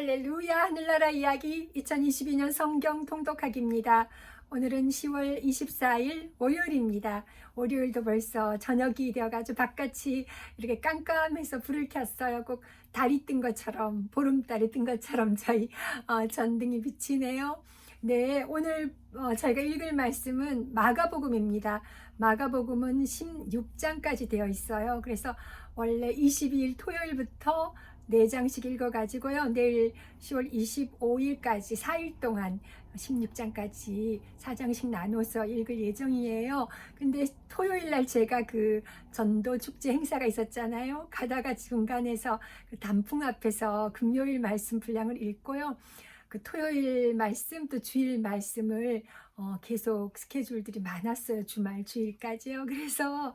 할렐루야 하늘나라 이야기 2022년 성경 통독하기입니다. 오늘은 10월 24일 월요일입니다. 월요일도 벌써 저녁이 되어가지고 바깥이 이렇게 깜깜해서 불을 켰어요. 꼭 달이 뜬 것처럼 보름달이 뜬 것처럼 저희 어, 전등이 비치네요. 네, 오늘 어, 저희가 읽을 말씀은 마가복음입니다. 마가복음은 16장까지 되어 있어요. 그래서 원래 22일 토요일부터 4장씩 읽어가지고요. 내일 10월 25일까지 4일 동안 16장까지 4장씩 나눠서 읽을 예정이에요. 근데 토요일 날 제가 그 전도 축제 행사가 있었잖아요. 가다가 중간에서 그 단풍 앞에서 금요일 말씀 분량을 읽고요. 그 토요일 말씀 또 주일 말씀을 어, 계속 스케줄들이 많았어요. 주말 주일까지요. 그래서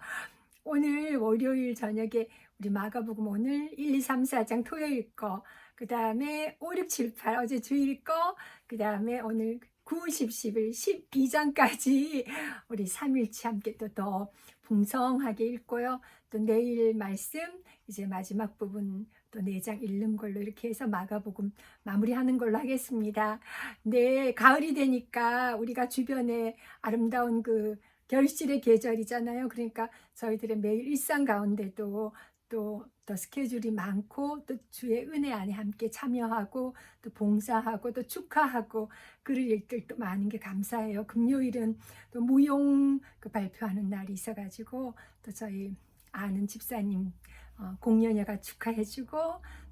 오늘 월요일 저녁에 우리 마가복음 오늘 1, 2, 3, 4장 토요일 거, 그 다음에 5, 6, 7, 8 어제 주일 거, 그 다음에 오늘 9, 10, 11, 12장까지 우리 3일치 함께 또 더 풍성하게 읽고요. 또 내일 말씀 이제 마지막 부분 또 4장 읽는 걸로 이렇게 해서 마가복음 마무리하는 걸로 하겠습니다. 네, 가을이 되니까 우리가 주변에 아름다운 그 결실의 계절이잖아요. 그러니까 저희들의 매일 일상 가운데도 또, 또 스케줄이 많고 또 주의 은혜 안에 함께 참여하고 또 봉사하고 또 축하하고 글을 읽을 또 많은 게 감사해요. 금요일은 또 무용 그 발표하는 날이 있어가지고 또 저희 아는 집사님 어, 공연회가 축하해주고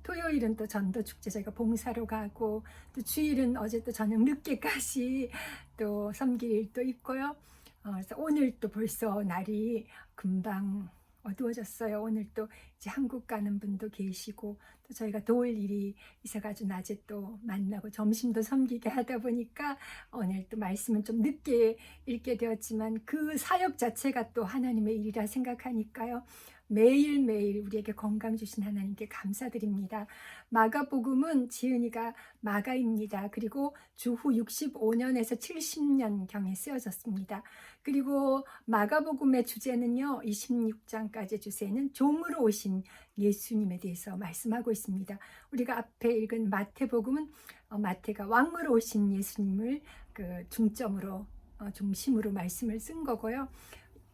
토요일은 또 전도 축제 저희가 봉사로 가고 또 주일은 어제 또 저녁 늦게까지 또 섬길 일도 있고요. 어, 그래서 오늘 또 벌써 날이 금방 어두워졌어요. 오늘 또 이제 한국 가는 분도 계시고 또 저희가 도울 일이 있어가지고 낮에 또 만나고 점심도 섬기게 하다 보니까 오늘 또 말씀은 좀 늦게 읽게 되었지만 그 사역 자체가 또 하나님의 일이라 생각하니까요. 매일매일 우리에게 건강 주신 하나님께 감사드립니다. 마가복음은 지은이가 마가입니다. 그리고 주후 65년에서 70년경에 쓰여졌습니다. 그리고 마가복음의 주제는요, 26장까지 주제는 종으로 오신 예수님에 대해서 말씀하고 있습니다. 우리가 앞에 읽은 마태복음은 어, 마태가 왕으로 오신 예수님을 그 중점으로 어, 중심으로 말씀을 쓴 거고요.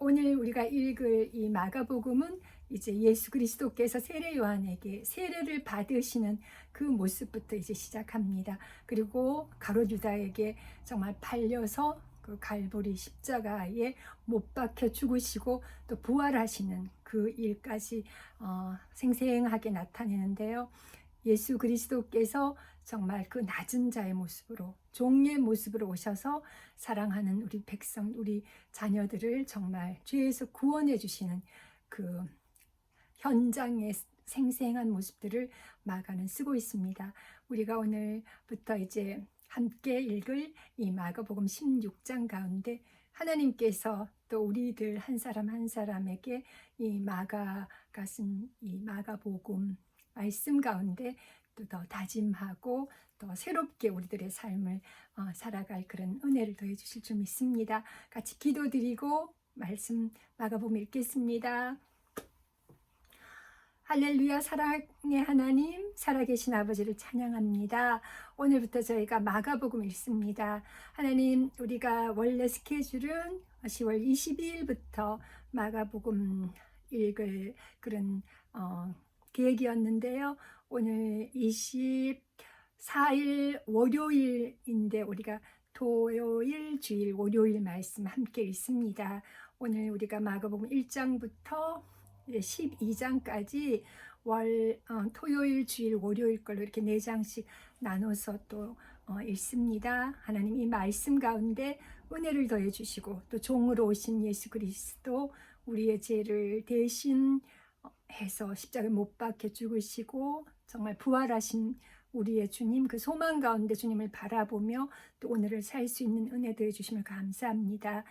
오늘 우리가 읽을 이 마가복음은 이제 예수 그리스도께서 세례 요한에게 세례를 받으시는 그 모습부터 이제 시작합니다. 그리고 가롯 유다에게 정말 팔려서 그 갈보리 십자가에 못 박혀 죽으시고 또 부활하시는 그 일까지 어, 생생하게 나타내는데요. 예수 그리스도께서 정말 그 낮은 자의 모습으로 종의 모습으로 오셔서 사랑하는 우리 백성, 우리 자녀들을 정말 죄에서 구원해 주시는 그 현장의 생생한 모습들을 마가는 쓰고 있습니다. 우리가 오늘부터 이제 함께 읽을 이 마가복음 16장 가운데 하나님께서 또 우리들 한 사람 한 사람에게 이 마가가 쓴 이 마가복음 말씀 가운데 또 더 다짐하고 또 새롭게 우리들의 삶을 어, 살아갈 그런 은혜를 더해 주실 줄 믿습니다. 같이 기도드리고 말씀 마가복음 읽겠습니다. 할렐루야 사랑의 하나님 살아계신 아버지를 찬양합니다. 오늘부터 저희가 마가복음 읽습니다. 하나님 우리가 원래 스케줄은 10월 22일부터 마가복음 읽을 그런 어, 계획이었는데요. 오늘 24일 월요일인데 우리가 토요일, 주일, 월요일 말씀 함께 읽습니다. 오늘 우리가 마가복음 1장부터 12장까지 월 어, 토요일, 주일, 월요일 걸로 이렇게 네 장씩 나눠서 또 어, 읽습니다. 하나님 이 말씀 가운데 은혜를 더해 주시고 또 종으로 오신 예수 그리스도 우리의 죄를 대신 어, 해서 십자가에 못 박혀 죽으시고 정말 부활하신 우리의 주님 그 소망 가운데 주님을 바라보며 또 오늘을 살 수 있는 은혜 더해 주심을 감사합니다.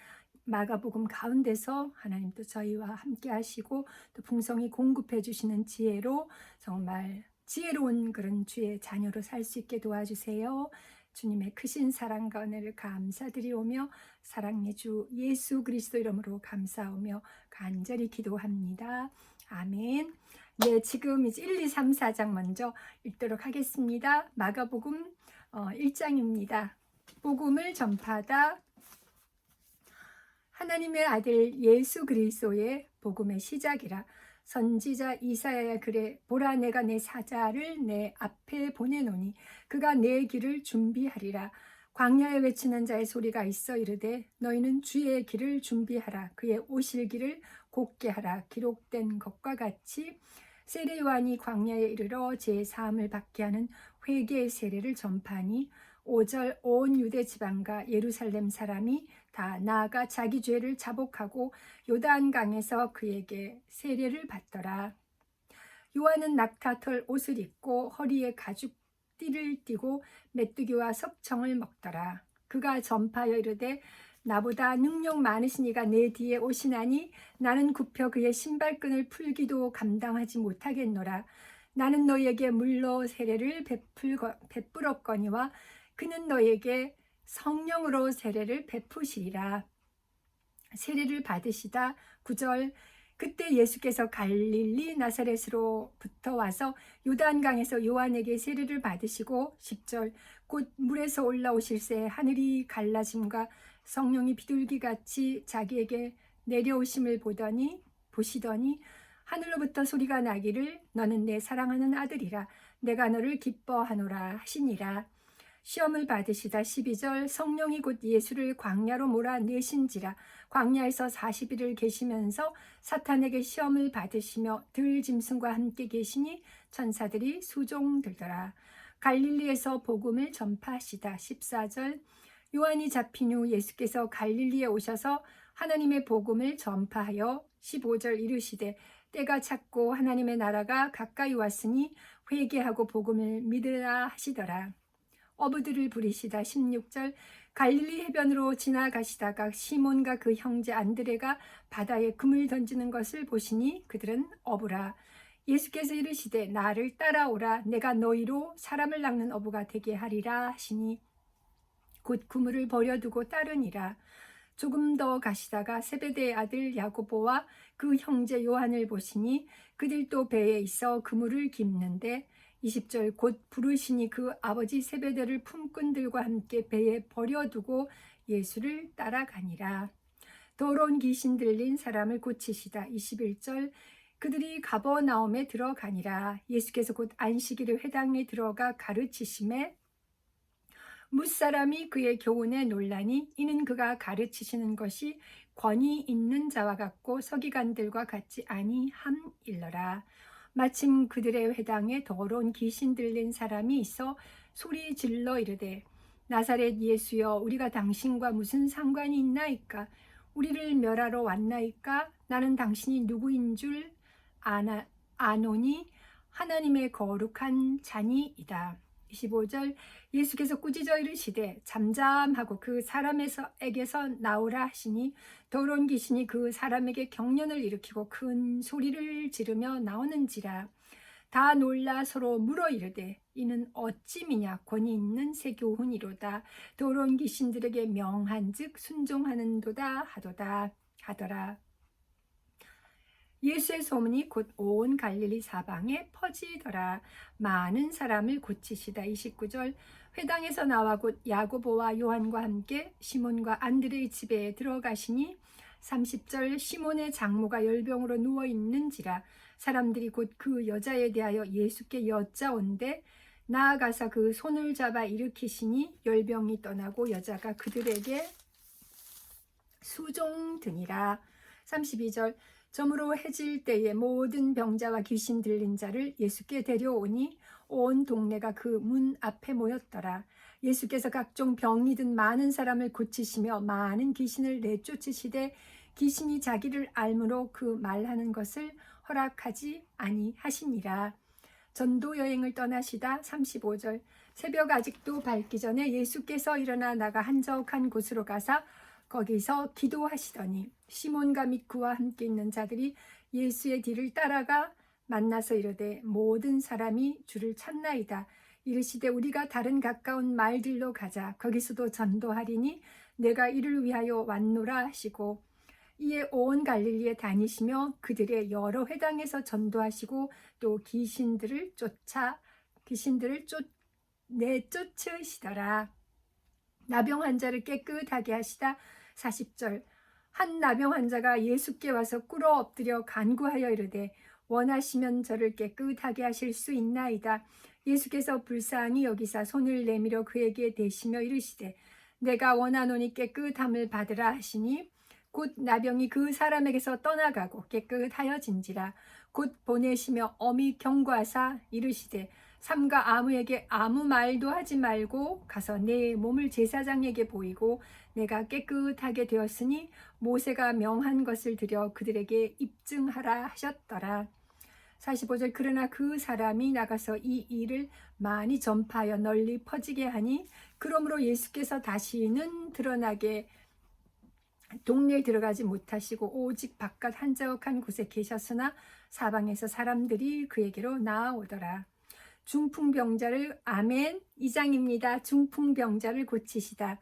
마가복음 가운데서 하나님 또 저희와 함께 하시고 또 풍성히 공급해 주시는 지혜로 정말 지혜로운 그런 주의 자녀로 살 수 있게 도와주세요. 주님의 크신 사랑과 은혜를 감사드리오며 사랑의 주 예수 그리스도 이름으로 감사하며 간절히 기도합니다. 아멘. 네, 지금 이제 1, 2, 3, 4장 먼저 읽도록 하겠습니다. 마가복음 어, 1장입니다. 복음을 전파하다 하나님의 아들 예수 그리스도의 복음의 시작이라 선지자 이사야야 그래 보라 내가 내 사자를 내 앞에 보내노니 그가 내 길을 준비하리라 광야에 외치는 자의 소리가 있어 이르되 너희는 주의 길을 준비하라 그의 오실 길을 곱게 하라 기록된 것과 같이 세례 요한이 광야에 이르러 제 사함을 받게 하는 회개의 세례를 전파하니 5절 온 유대 지방과 예루살렘 사람이 다 나아가 자기 죄를 자복하고 요단강에서 그에게 세례를 받더라. 요한은 낙타털 옷을 입고 허리에 가죽 띠를 띠고 메뚜기와 석청을 먹더라. 그가 전파하여 이르되 나보다 능력 많으신 이가 내 뒤에 오시나니 나는 굽혀 그의 신발끈을 풀기도 감당하지 못하겠노라. 나는 너희에게 물로 세례를 베풀거, 베풀었거니와 그는 너희에게 성령으로 세례를 베푸시리라. 세례를 받으시다. 9절 그때 예수께서 갈릴리 나사렛으로부터 와서 요단강에서 요한에게 세례를 받으시고 10절 곧 물에서 올라오실새 하늘이 갈라짐과 성령이 비둘기같이 자기에게 내려오심을 보더니 보시더니 하늘로부터 소리가 나기를 너는 내 사랑하는 아들이라 내가 너를 기뻐하노라 하시니라. 시험을 받으시다 12절 성령이 곧 예수를 광야로 몰아내신지라. 광야에서 40일을 계시면서 사탄에게 시험을 받으시며 들짐승과 함께 계시니 천사들이 수종 들더라. 갈릴리에서 복음을 전파하시다 14절 요한이 잡힌 후 예수께서 갈릴리에 오셔서 하나님의 복음을 전파하여 15절 이르시되 때가 찼고 하나님의 나라가 가까이 왔으니 회개하고 복음을 믿으라 하시더라. 어부들을 부리시다. 16절 갈릴리 해변으로 지나가시다가 시몬과 그 형제 안드레가 바다에 금을 던지는 것을 보시니 그들은 어부라. 예수께서 이르시되 나를 따라오라. 내가 너희로 사람을 낚는 어부가 되게 하리라 하시니 곧 그물을 버려두고 따르니라 조금 더 가시다가 세베대의 아들 야고보와 그 형제 요한을 보시니 그들도 배에 있어 그물을 깁는데 20절 곧 부르시니 그 아버지 세베대를 품꾼들과 함께 배에 버려두고 예수를 따라가니라. 더러운 귀신 들린 사람을 고치시다. 21절 그들이 가버나움에 들어가니라. 예수께서 곧 안식일의 회당에 들어가 가르치심에 무사람이 그의 교훈에 논란이 이는 그가 가르치시는 것이 권위 있는 자와 같고 서기관들과 같지 아니함일러라. 마침 그들의 회당에 더러운 귀신 들린 사람이 있어 소리 질러 이르되 나사렛 예수여 우리가 당신과 무슨 상관이 있나이까 우리를 멸하러 왔나이까 나는 당신이 누구인 줄 아나, 아노니 하나님의 거룩한 자니이다. 25절 예수께서 꾸짖어 이르시되 잠잠하고 그 사람에게서 나오라 하시니 더러운 귀신이 그 사람에게 경련을 일으키고 큰 소리를 지르며 나오는지라. 다 놀라 서로 물어 이르되 이는 어찌미냐? 권위 있는 세교훈이로다. 더러운 귀신들에게 명한즉 순종하는도다 하도다 하더라 예수의 소문이 곧 온 갈릴리 사방에 퍼지더라. 많은 사람을 고치시다. 29절 회당에서 나와 곧 야고보와 요한과 함께 시몬과 안드레의 집에 들어가시니 30절 시몬의 장모가 열병으로 누워 있는지라 사람들이 곧 그 여자에 대하여 예수께 여짜온데 나아가서 그 손을 잡아 일으키시니 열병이 떠나고 여자가 그들에게 수종드니라 32절 점으로 해질 때에 모든 병자와 귀신 들린 자를 예수께 데려오니 온 동네가 그 문 앞에 모였더라. 예수께서 각종 병이 든 많은 사람을 고치시며 많은 귀신을 내쫓으시되 귀신이 자기를 알므로 그 말하는 것을 허락하지 아니하시니라. 전도 여행을 떠나시다 35절 새벽 아직도 밝기 전에 예수께서 일어나 나가 한적한 곳으로 가사 거기서 기도하시더니 시몬과 및 그와 함께 있는 자들이 예수의 뒤를 따라가 만나서 이르되 모든 사람이 주를 찾나이다. 이르시되 우리가 다른 가까운 말들로 가자. 거기서도 전도하리니 내가 이를 위하여 왔노라 하시고 이에 온 갈릴리에 다니시며 그들의 여러 회당에서 전도하시고 또 귀신들을 쫓아 귀신들을 쫓 내쫓으시더라. 나병 환자를 깨끗하게 하시다. 40절 한 나병 환자가 예수께 와서 꿇어 엎드려 간구하여 이르되 원하시면 저를 깨끗하게 하실 수 있나이다. 예수께서 불쌍히 여기사 손을 내밀어 그에게 대시며 이르시되 내가 원하노니 깨끗함을 받으라 하시니 곧 나병이 그 사람에게서 떠나가고 깨끗하여진지라 곧 보내시며 어미 경고하사 이르시되 삼가 아무에게 아무 말도 하지 말고 가서 내 몸을 제사장에게 보이고 내가 깨끗하게 되었으니 모세가 명한 것을 들여 그들에게 입증하라 하셨더라. 45절 그러나 그 사람이 나가서 이 일을 많이 전파하여 널리 퍼지게 하니 그러므로 예수께서 다시는 드러나게 동네에 들어가지 못하시고 오직 바깥 한자옥한 곳에 계셨으나 사방에서 사람들이 그에게로 나아오더라. 중풍병자를 아멘 2장입니다. 중풍병자를 고치시다.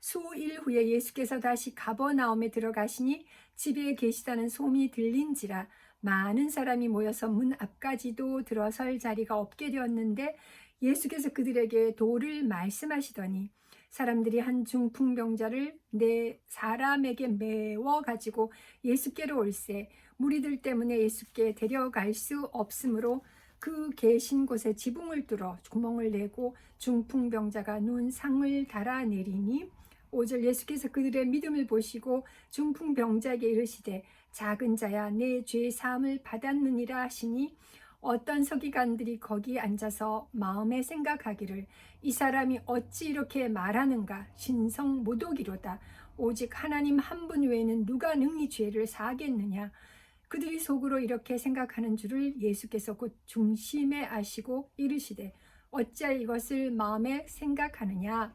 수일 후에 예수께서 다시 가버나움에 들어가시니 집에 계시다는 소문이 들린지라 많은 사람이 모여서 문 앞까지도 들어설 자리가 없게 되었는데 예수께서 그들에게 도를 말씀하시더니 사람들이 한 중풍병자를 네 사람에게 메워 가지고 예수께로 올세 무리들 때문에 예수께 데려갈 수 없으므로 그 계신 곳에 지붕을 뚫어 구멍을 내고 중풍병자가 눈 상을 달아내리니 오절 예수께서 그들의 믿음을 보시고 중풍병자에게 이르시되 작은 자야 내 죄 사함을 받았느니라 하시니 어떤 서기관들이 거기 앉아서 마음에 생각하기를 이 사람이 어찌 이렇게 말하는가 신성 모독이로다. 오직 하나님 한 분 외에는 누가 능히 죄를 사하겠느냐 그들이 속으로 이렇게 생각하는 줄을 예수께서 곧 중심에 아시고 이르시되 어찌 이것을 마음에 생각하느냐?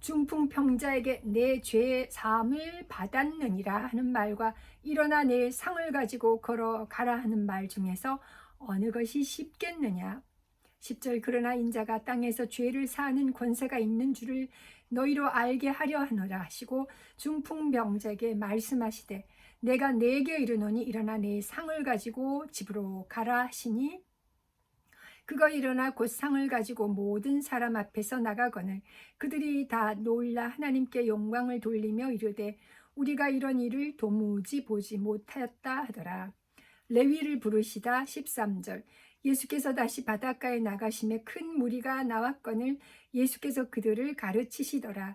중풍병자에게 내 죄의 사함을 받았느니라 하는 말과 일어나 내 상을 가지고 걸어가라 하는 말 중에서 어느 것이 쉽겠느냐? 10절 그러나 인자가 땅에서 죄를 사하는 권세가 있는 줄을 너희로 알게 하려 하노라 하시고 중풍병자에게 말씀하시되 내가 내게 이르노니 일어나 내 상을 가지고 집으로 가라 하시니 그가 일어나 곧 상을 가지고 모든 사람 앞에서 나가거늘 그들이 다 놀라 하나님께 영광을 돌리며 이르되 우리가 이런 일을 도무지 보지 못하였다 하더라. 레위를 부르시다 13절 예수께서 다시 바닷가에 나가심에 큰 무리가 나왔거늘 예수께서 그들을 가르치시더라.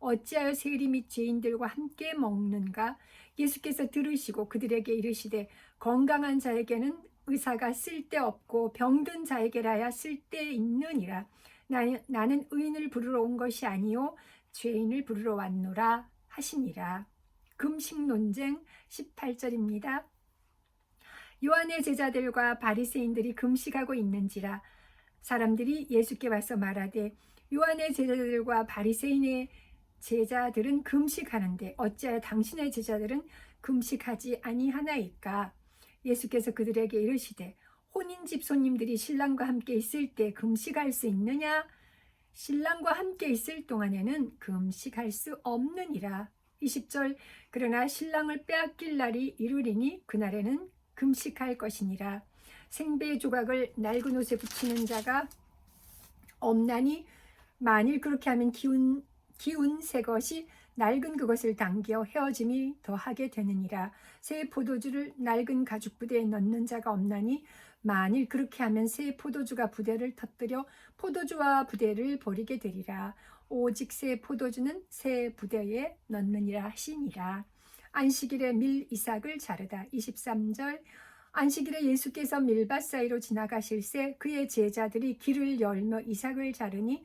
어찌하여 세리 및 죄인들과 함께 먹는가? 예수께서 들으시고 그들에게 이르시되 건강한 자에게는 의사가 쓸데없고 병든 자에게라야 쓸데있느니라. 나는, 의인을 부르러 온 것이 아니요 죄인을 부르러 왔노라 하시니라. 금식 논쟁 18절입니다. 요한의 제자들과 바리새인들이 금식하고 있는지라 사람들이 예수께 와서 말하되 요한의 제자들과 바리새인의 제자들은 금식하는데 어찌하여 당신의 제자들은 금식하지 아니하나이까? 예수께서 그들에게 이르시되 혼인집 손님들이 신랑과 함께 있을 때 금식할 수 있느냐? 신랑과 함께 있을 동안에는 금식할 수 없느니라. 20절 그러나 신랑을 빼앗길 날이 이르리니 그날에는 금식할 것이니라. 생배 조각을 낡은 옷에 붙이는 자가 없나니 만일 그렇게 하면 기운 기운 새 것이 낡은 그것을 당겨 헤어짐이 더하게 되느니라. 새 포도주를 낡은 가죽 부대에 넣는 자가 없나니 만일 그렇게 하면 새 포도주가 부대를 터뜨려 포도주와 부대를 버리게 되리라. 오직 새 포도주는 새 부대에 넣느니라 하시니라. 안식일에 밀 이삭을 자르다. 23절 안식일에 예수께서 밀밭 사이로 지나가실새 그의 제자들이 길을 열며 이삭을 자르니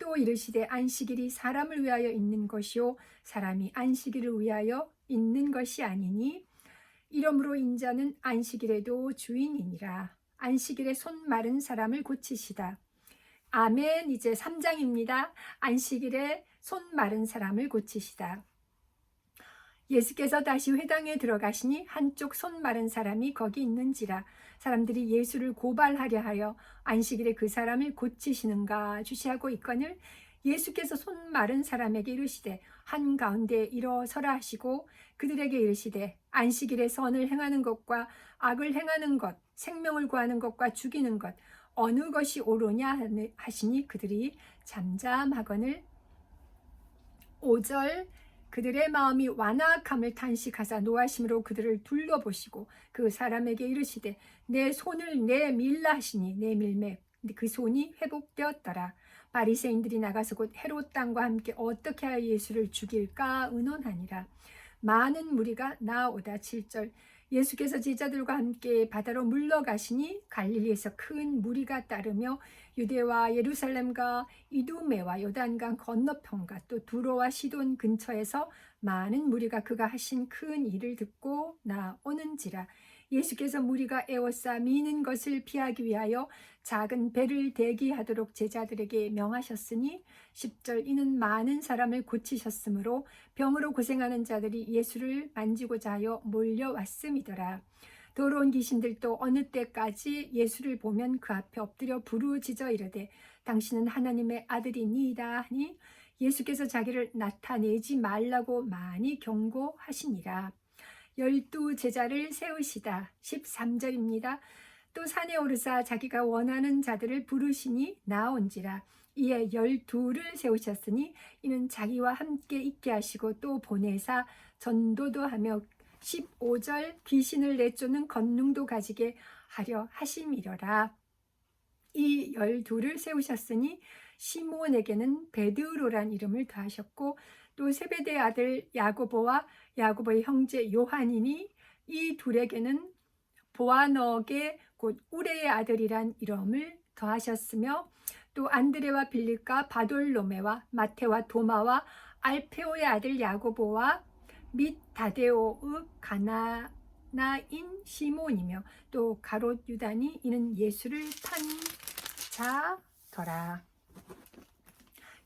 또 이르시되 안식일이 사람을 위하여 있는 것이요 사람이 안식일을 위하여 있는 것이 아니니 이러므로 인자는 안식일에도 주인이니라. 안식일에 손 마른 사람을 고치시다. 아멘. 이제 3장입니다. 안식일에 손 마른 사람을 고치시다 예수께서 다시 회당에 들어가시니 한쪽 손 마른 사람이 거기 있는지라 사람들이 예수를 고발하려 하여 안식일에 그 사람을 고치시는가 주시하고 있거늘 예수께서 손 마른 사람에게 이르시되 한 가운데 일어서라 하시고 그들에게 이르시되 안식일에 선을 행하는 것과 악을 행하는 것 생명을 구하는 것과 죽이는 것 어느 것이 옳으냐 하시니 그들이 잠잠하거늘 5절 그들의 마음이 완악함을 탄식하사 노하심으로 그들을 둘러보시고 그 사람에게 이르시되 내 손을 내밀라 하시니 내밀매 그 손이 회복되었더라. 바리새인들이 나가서 곧 헤롯 땅과 함께 어떻게 하여 예수를 죽일까 의논하니라. 많은 무리가 나오다 7절 예수께서 제자들과 함께 바다로 물러가시니 갈릴리에서 큰 무리가 따르며 유대와 예루살렘과 이두메와 요단강 건너편과 또 두로와 시돈 근처에서 많은 무리가 그가 하신 큰 일을 듣고 나오는지라 예수께서 무리가 에워싸 미는 것을 피하기 위하여 작은 배를 대기하도록 제자들에게 명하셨으니 10절 이는 많은 사람을 고치셨으므로 병으로 고생하는 자들이 예수를 만지고자 하여 몰려왔음이더라. 더러운 귀신들도 어느 때까지 예수를 보면 그 앞에 엎드려 부르짖어 이르되 당신은 하나님의 아들이니이다 하니 예수께서 자기를 나타내지 말라고 많이 경고하시니라. 열두 제자를 세우시다. 13절입니다. 또 산에 오르사 자기가 원하는 자들을 부르시니 나온지라. 이에 열두를 세우셨으니 이는 자기와 함께 있게 하시고 또 보내사 전도도 하며 15절 귀신을 내쫓는 권능도 가지게 하려 하심이려라. 이 열두를 세우셨으니 시몬에게는 베드로란 이름을 더하셨고 또 세베대 아들 야고보와 야고보의 형제 요한이니 이 둘에게는 보아너게 곧 우레의 아들이란 이름을 더하셨으며 또 안드레와 빌립과 바돌로메와 마테와 도마와 알페오의 아들 야고보와 및 다데오의 가나나인 시몬이며 또 가롯 유단이 이는 예수를 탄 자더라.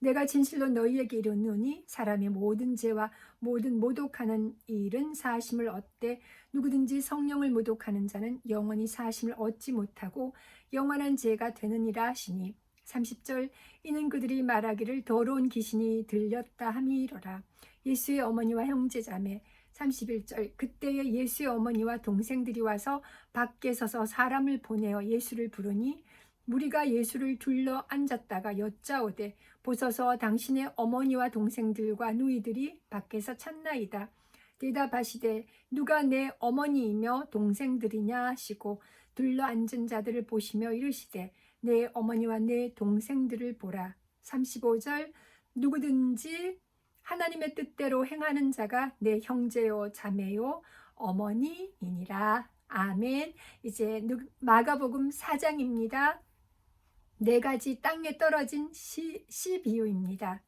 내가 진실로 너희에게 이르노니 사람의 모든 죄와 모든 모독하는 일은 사심을 얻되 누구든지 성령을 모독하는 자는 영원히 사심을 얻지 못하고 영원한 죄가 되느니라 하시니. 30절 이는 그들이 말하기를 더러운 귀신이 들렸다 함이로라. 예수의 어머니와 형제 자매. 31절 그때에 예수의 어머니와 동생들이 와서 밖에 서서 사람을 보내어 예수를 부르니 무리가 예수를 둘러 앉았다가 여짜오되 보소서 당신의 어머니와 동생들과 누이들이 밖에서 찾나이다. 대답하시되 누가 내 어머니이며 동생들이냐 하시고 둘러 앉은 자들을 보시며 이르시되 내 어머니와 내 동생들을 보라. 35절 누구든지 하나님의 뜻대로 행하는 자가 내 형제요 자매요 어머니이니라. 아멘. 이제 마가복음 4장입니다. 네 가지 땅에 떨어진 시, 시 비유입니다.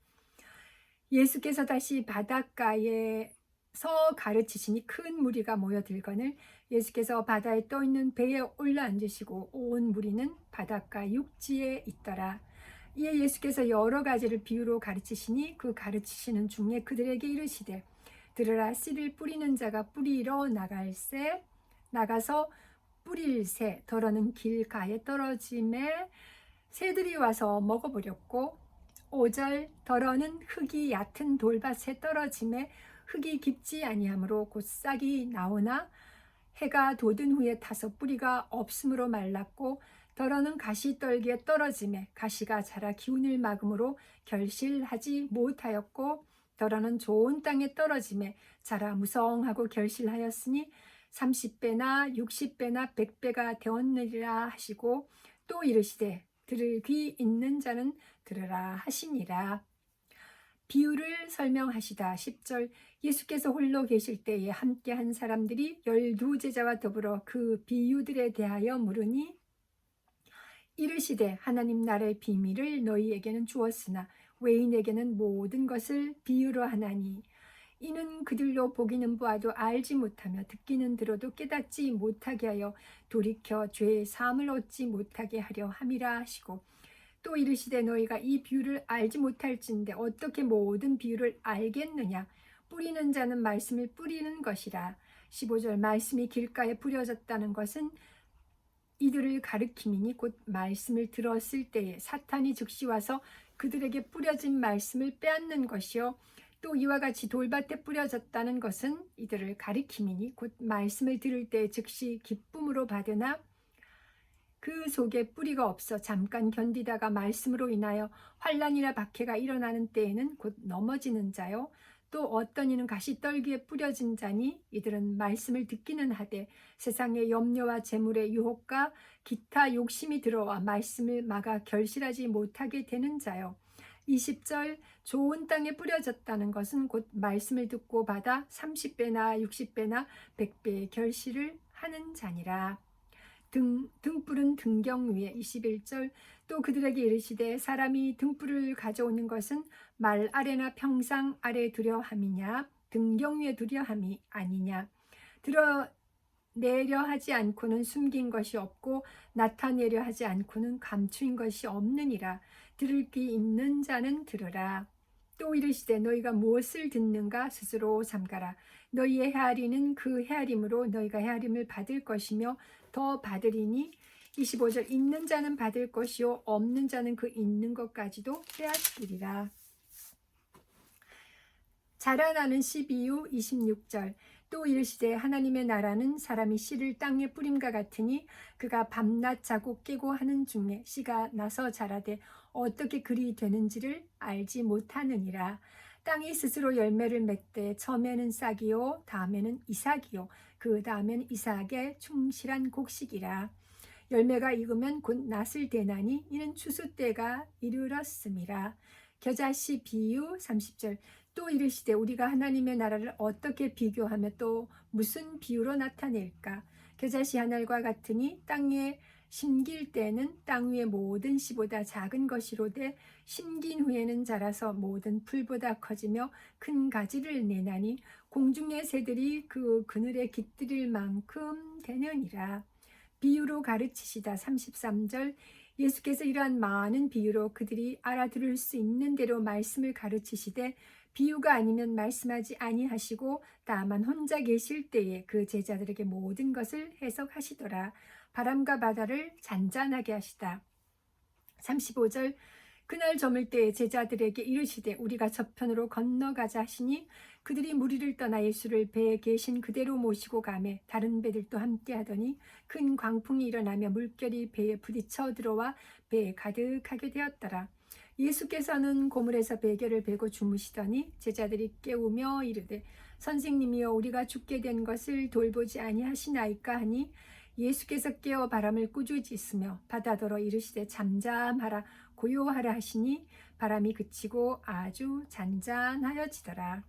예수께서 다시 바닷가에 서 가르치시니 큰 무리가 모여들거늘 예수께서 바다에 떠 있는 배에 올라 앉으시고 온 무리는 바닷가 육지에 있더라. 이에 예수께서 여러 가지를 비유로 가르치시니 그 가르치시는 중에 그들에게 이르시되 들으라 씨를 뿌리는 자가 뿌리러 나갈새 나가서 뿌릴새 더러는 길가에 떨어짐에 새들이 와서 먹어버렸고 5절 더러는 흙이 얕은 돌밭에 떨어짐에 흙이 깊지 아니하므로 곧 싹이 나오나 해가 돋은 후에 타서 뿌리가 없으므로 말랐고 더러는 가시 떨기에 떨어짐에 가시가 자라 기운을 막음으로 결실하지 못하였고 더러는 좋은 땅에 떨어짐에 자라 무성하고 결실하였으니 30배나 60배나 100배가 되었느니라 하시고 또 이르시되 들을 귀 있는 자는 들으라 하시니라. 비유를 설명하시다 10절 예수께서 홀로 계실 때에 함께 한 사람들이 열두 제자와 더불어 그 비유들에 대하여 물으니 이르시되 하나님 나라의 비밀을 너희에게는 주었으나 외인에게는 모든 것을 비유로 하나니 이는 그들로 보기는 보아도 알지 못하며 듣기는 들어도 깨닫지 못하게 하여 돌이켜 죄의 사함을 얻지 못하게 하려 함이라 하시고 또 이르시되 너희가 이 비유를 알지 못할진데 어떻게 모든 비유를 알겠느냐? 뿌리는 자는 말씀을 뿌리는 것이라. 15절 말씀이 길가에 뿌려졌다는 것은 이들을 가르킴이니 곧 말씀을 들었을 때에 사탄이 즉시 와서 그들에게 뿌려진 말씀을 빼앗는 것이요 또 이와 같이 돌밭에 뿌려졌다는 것은 이들을 가리킴이니 곧 말씀을 들을 때 즉시 기쁨으로 받으나 그 속에 뿌리가 없어 잠깐 견디다가 말씀으로 인하여 환란이나 박해가 일어나는 때에는 곧 넘어지는 자요. 또 어떤 이는 가시 떨기에 뿌려진 자니 이들은 말씀을 듣기는 하되 세상의 염려와 재물의 유혹과 기타 욕심이 들어와 말씀을 막아 결실하지 못하게 되는 자요 20절 좋은 땅에 뿌려졌다는 것은 곧 말씀을 듣고 받아 30배나 60배나 100배의 결실을 하는 자니라. 등, 등불은 등경 위에 21절 또 그들에게 이르시되 사람이 등불을 가져오는 것은 말 아래나 평상 아래 두려 함이냐 등경 위에 두려 함이 아니냐 들어 내려 하지 않고는 숨긴 것이 없고 나타내려 하지 않고는 감추인 것이 없느니라 들을 귀 있는 자는 들으라. 또 이르시되 너희가 무엇을 듣는가 스스로 삼가라. 너희의 헤아리는 그 헤아림으로 너희가 헤아림을 받을 것이며 더 받으리니 25절 있는 자는 받을 것이요 없는 자는 그 있는 것까지도 빼앗기리라. 자라나는 12유 26절 또 이르시되 하나님의 나라는 사람이 씨를 땅에 뿌림과 같으니 그가 밤낮 자고 깨고 하는 중에 씨가 나서 자라되 어떻게 그리 되는지를 알지 못하느니라. 땅이 스스로 열매를 맺되 처음에는 싹이요 다음에는 이삭이요 그 다음에는 이삭의 충실한 곡식이라. 열매가 익으면 곧 낫을 대나니 이는 추수 때가 이르렀음이라. 겨자씨 비유 30절 또 이르시되 우리가 하나님의 나라를 어떻게 비교하며 또 무슨 비유로 나타낼까? 겨자씨 하늘과 같으니 땅에 심길 때는 땅 위의 모든 씨보다 작은 것이로되 심긴 후에는 자라서 모든 풀보다 커지며 큰 가지를 내나니 공중의 새들이 그 그늘에 깃들일 만큼 되느니라. 비유로 가르치시다 33절 예수께서 이러한 많은 비유로 그들이 알아들을 수 있는 대로 말씀을 가르치시되 비유가 아니면 말씀하지 아니하시고 다만 혼자 계실 때에 그 제자들에게 모든 것을 해석하시더라. 바람과 바다를 잔잔하게 하시다. 35절 그날 저물 때 제자들에게 이르시되 우리가 저편으로 건너가자 하시니 그들이 무리를 떠나 예수를 배에 계신 그대로 모시고 가매 다른 배들도 함께 하더니 큰 광풍이 일어나며 물결이 배에 부딪혀 들어와 배에 가득하게 되었더라. 예수께서는 고물에서 베개를 베고 주무시더니 제자들이 깨우며 이르되 선생님이여 우리가 죽게 된 것을 돌보지 아니하시나이까 하니 예수께서 깨어 바람을 꾸짖으시며 바다더러 이르시되 잠잠하라 고요하라 하시니 바람이 그치고 아주 잔잔하여지더라.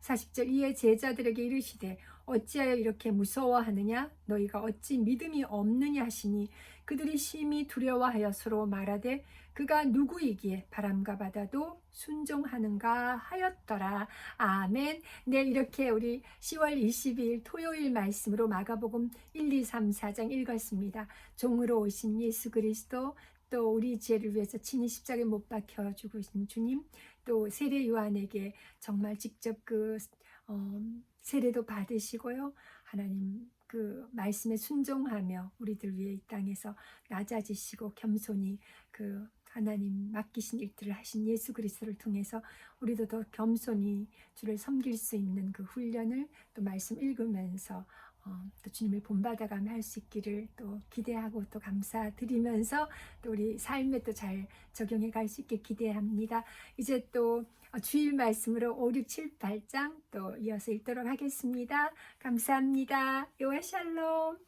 40절 이에 제자들에게 이르시되 어찌하여 이렇게 무서워하느냐 너희가 어찌 믿음이 없느냐 하시니 그들이 심히 두려워하여 서로 말하되 그가 누구이기에 바람과 바다도 순종하는가 하였더라. 아멘. 네, 이렇게 우리 10월 22일 토요일 말씀으로 마가복음 1, 2, 3, 4장 읽었습니다. 종으로 오신 예수 그리스도 또 우리 죄를 위해서 친히 십자가에 못 박혀 죽으신 주님 또 세례 요한에게 정말 직접 그 어, 세례도 받으시고요. 하나님 그 말씀에 순종하며 우리들 위해 이 땅에서 낮아지시고 겸손히 그 하나님 맡기신 일들을 하신 예수 그리스도를 통해서 우리도 더 겸손히 주를 섬길 수 있는 그 훈련을 또 말씀 읽으면서 어, 또 주님을 본받아가며 할 수 있기를 또 기대하고 또 감사드리면서 또 우리 삶에 또 잘 적용해 갈 수 있게 기대합니다. 이제 또 어, 주일 말씀으로 5, 6, 7, 8장 또 이어서 읽도록 하겠습니다. 감사합니다. 요아 샬롬.